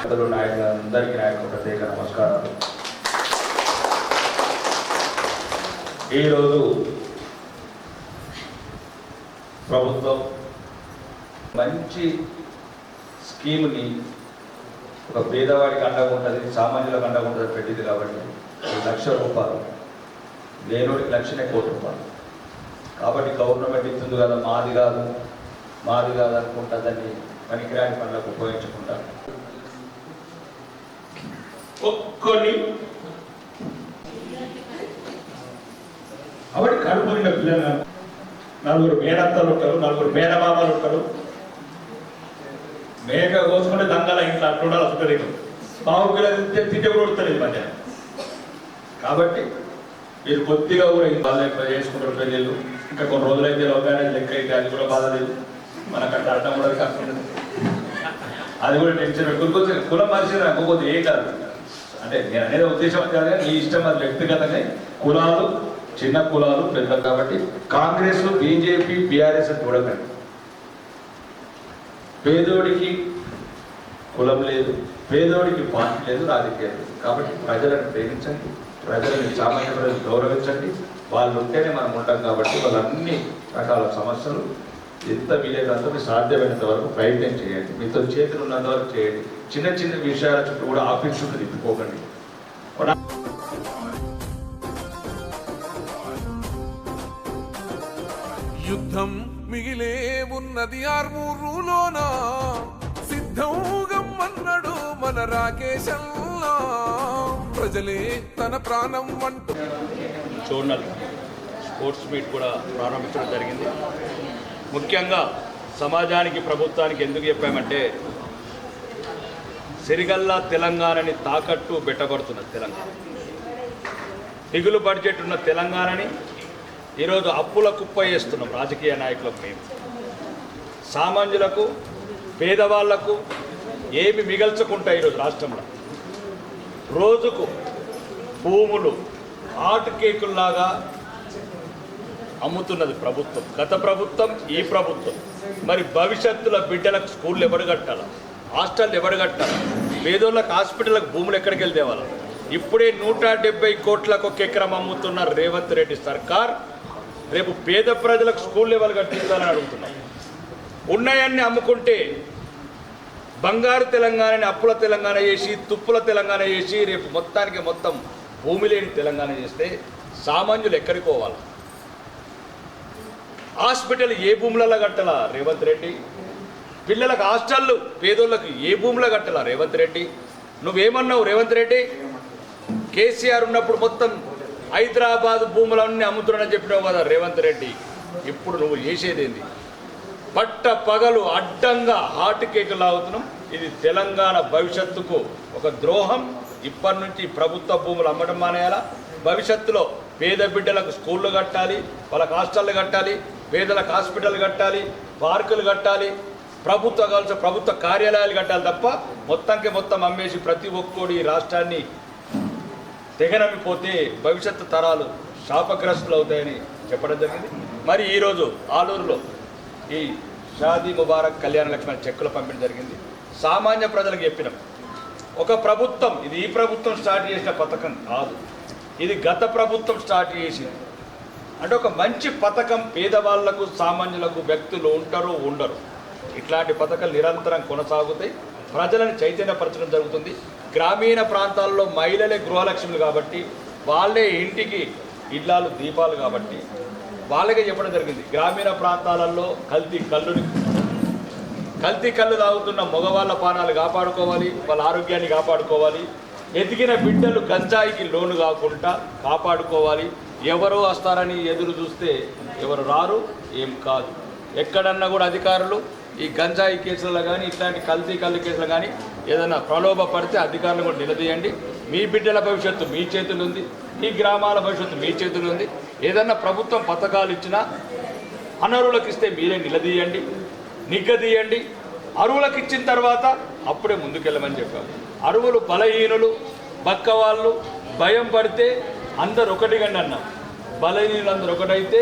పెద్దలు నాయకులందరికీ నాయకు ప్రత్యేక నమస్కారాలు. ఈరోజు ప్రభుత్వం మంచి స్కీమ్ని ఒక పేదవాడికి అండగా ఉంటుంది సామాన్యులకు అండగా ఉంటుంది పెట్టింది కాబట్టి లక్ష రూపాయలు లేనోడికి లక్షనే కోటి రూపాయలు. కాబట్టి గవర్నమెంట్ ఇస్తుంది కదా మాది కాదు మాది కాదు అనుకుంటుందని దాన్ని పనికిరాని పనులకు ఉపయోగించుకుంటారు ఒక్కొని. కాబట్టి కడుపు పిల్లలు. నలుగురు మేనత్తలు ఉంటారు నలుగురు మేనమామలు ఉంటారు. మేక కోసుకుంటే దంగల ఇంట్లో అట్లుండాలి అసలు పావు పిల్లలు తింటే కూడా ఉంటుంది ఈ మధ్య కాబట్టి మీరు కొద్దిగా కూడా ఇంకా బాధ చేసుకుంటారు పెళ్ళిళ్ళు. ఇంకా కొన్ని రోజులైతే లవ్ మ్యారేజ్ లెక్క అయితే అది కూడా బాధ లేదు మనకు అట్లా అర్థం కూడా కాకుండా అది కూడా టెన్షన్. పెట్టుకోకపోతే కులం మనిషి రాకపోతే ఏం కాదు. అంటే నేను అనేది ఉద్దేశం కాదు కానీ ఇష్టం అది వ్యక్తిగతంగా కులాలు చిన్న కులాలు పెద్ద కాబట్టి కాంగ్రెస్ బీజేపీ బీఆర్ఎస్ చూడకండి. పేదోడికి కులం లేదు పేదోడికి పార్టీ లేదు రాజకీయం లేదు. కాబట్టి ప్రజలను ప్రేమించండి ప్రజలను సామాన్య ప్రజలు గౌరవించండి. వాళ్ళు ఉంటేనే మనం ఉంటాం కాబట్టి వాళ్ళు అన్ని రకాల సమస్యలు ఎంత వీలైనంత సాధ్యమైనంత వరకు ప్రయత్నం చేయండి. మీతో చేతులు ఉన్నంత వరకు చేయండి. చిన్న చిన్న విషయాల చుట్టూ కూడా ఆఫీస్ తిప్పుకోకండి. యుద్ధం మిగిలే ఉన్నది ఆర్మూరులోన? సిద్ధంగమ్మన్నాడు మన రాకేశల్లా ప్రజలే తన ప్రాణం అంటూ జోనల్ స్పోర్ట్స్ మీట్ కూడా ప్రారంభించడం జరిగింది. ముఖ్యంగా సమాజానికి ప్రభుత్వానికి ఎందుకు చెప్పామంటే సిరిగల్లా తెలంగాణని తాకట్టు పెట్టబడుతున్న తెలంగాణ. మిగులు బడ్జెట్ ఉన్న తెలంగాణని ఈరోజు అప్పుల కుప్ప చేస్తున్నాం రాజకీయ నాయకులకు మేము. సామాన్యులకు పేదవాళ్ళకు ఏమి మిగల్చకుండా ఈరోజు రాష్ట్రంలో. రోజుకు భూములు ఆర్ట్ కేకుల్లాగా అమ్ముతున్నది ప్రభుత్వం. గత ప్రభుత్వం ఈ ప్రభుత్వం. మరి భవిష్యత్తులో బిడ్డలకు స్కూళ్ళు ఎవరు కట్టాలా? హాస్టల్ ఎవరు కట్టాలి? పేదోళ్ళకి హాస్పిటల్కి భూములు ఎక్కడికి వెళ్తే వాళ్ళు? ఇప్పుడే నూట డెబ్బై కోట్లకు ఒక ఎకరం అమ్ముతున్న రేవంత్ రెడ్డి సర్కార్ రేపు పేద ప్రజలకు స్కూల్ లెవెల్ కట్టించాలని అడుగుతున్నాం. ఉన్నాయన్ని అమ్ముకుంటే బంగారు తెలంగాణని అప్పుల తెలంగాణ చేసి తుప్పుల తెలంగాణ చేసి రేపు మొత్తానికి మొత్తం భూమి లేని తెలంగాణ చేస్తే సామాన్యులు ఎక్కడికి పోవాలి? హాస్పిటల్ ఏ భూములలో కట్టాలా రేవంత్ రెడ్డి? పిల్లలకు హాస్టళ్ళు పేదోళ్ళకి ఏ భూమిలో కట్టాలా? రేవంత్ రెడ్డి. నువ్వేమన్నావు రేవంత్ రెడ్డి? కేసీఆర్ ఉన్నప్పుడు మొత్తం హైదరాబాద్ భూములన్నీ అమ్ముతున్నాడని చెప్పినావు కదా రేవంత్ రెడ్డి. ఇప్పుడు నువ్వు చేసేదేంది పట్ట పగలు అడ్డంగా హార్ట్ కేకులు లాగుతున్నాం. ఇది తెలంగాణ భవిష్యత్తుకు ఒక ద్రోహం. ఇప్పటి నుంచి ప్రభుత్వ భూములు అమ్మడం మానేయాలా? భవిష్యత్తులో పేద బిడ్డలకు స్కూళ్ళు కట్టాలి వాళ్ళకి హాస్టళ్ళు కట్టాలి పేదలకు హాస్పిటల్ కట్టాలి పార్కులు కట్టాలి ప్రభుత్వ కావాల్సిన ప్రభుత్వ కార్యాలయాలు కట్టాలి తప్ప మొత్తానికి మొత్తం అమ్మేసి ప్రతి ఒక్కడు ఈ రాష్ట్రాన్ని తెగనమ్మిపోతే భవిష్యత్తు తరాలు శాపగ్రస్తులు అవుతాయని చెప్పడం జరిగింది. మరి ఈరోజు ఆలూరులో ఈ షాదీ ముబారక్ కళ్యాణ లక్ష్మణ చెక్కులు పంపిణీ జరిగింది. సామాన్య ప్రజలకు చెప్పినాం. ఒక ప్రభుత్వం ఇది ఈ ప్రభుత్వం స్టార్ట్ చేసిన పథకం కాదు. ఇది గత ప్రభుత్వం స్టార్ట్ చేసింది. అంటే ఒక మంచి పథకం పేదవాళ్ళకు సామాన్యులకు వ్యక్తులు ఉంటారు ఉండరు ఇట్లాంటి పథకాలు నిరంతరం కొనసాగుతాయి. ప్రజలను చైతన్యపరచడం జరుగుతుంది. గ్రామీణ ప్రాంతాల్లో మహిళలే గృహలక్ష్ములు కాబట్టి వాళ్ళే ఇంటికి ఇల్లాలు దీపాలు కాబట్టి వాళ్ళకే చెప్పడం జరిగింది. గ్రామీణ ప్రాంతాలలో కల్తీ కళ్ళుని కల్తీ కళ్ళు తాగుతున్న మగవాళ్ళ పానాలు కాపాడుకోవాలి వాళ్ళ ఆరోగ్యాన్ని కాపాడుకోవాలి. ఎదిగిన బిడ్డలు గంజాయికి లోను కాకుండా కాపాడుకోవాలి. ఎవరు వస్తారని ఎదురు చూస్తే ఎవరు రారు? ఏం కాదు. ఎక్కడన్నా కూడా అధికారులు ఈ గంజాయి కేసులలో కానీ ఇట్లాంటి కల్తీ కళ్ళు కేసులు కానీ ఏదైనా ప్రలోభ పడితే అధికారులు కూడా నిలదీయండి. మీ బిడ్డల భవిష్యత్తు మీ చేతులు ఉంది. మీ గ్రామాల భవిష్యత్తు మీ చేతులు ఉంది. ఏదన్నా ప్రభుత్వం పథకాలు ఇచ్చినా అనర్హులకు ఇస్తే మీరే నిలదీయండి. నిగ్గదీయండి. అరువులకు ఇచ్చిన తర్వాత అప్పుడే ముందుకెళ్ళమని చెప్పారు అరువులు బలహీనులు బక్కవాళ్ళు భయం పడితే అందరు ఒకటిగండి అన్నాం. బలహీనులు అందరు ఒకటైతే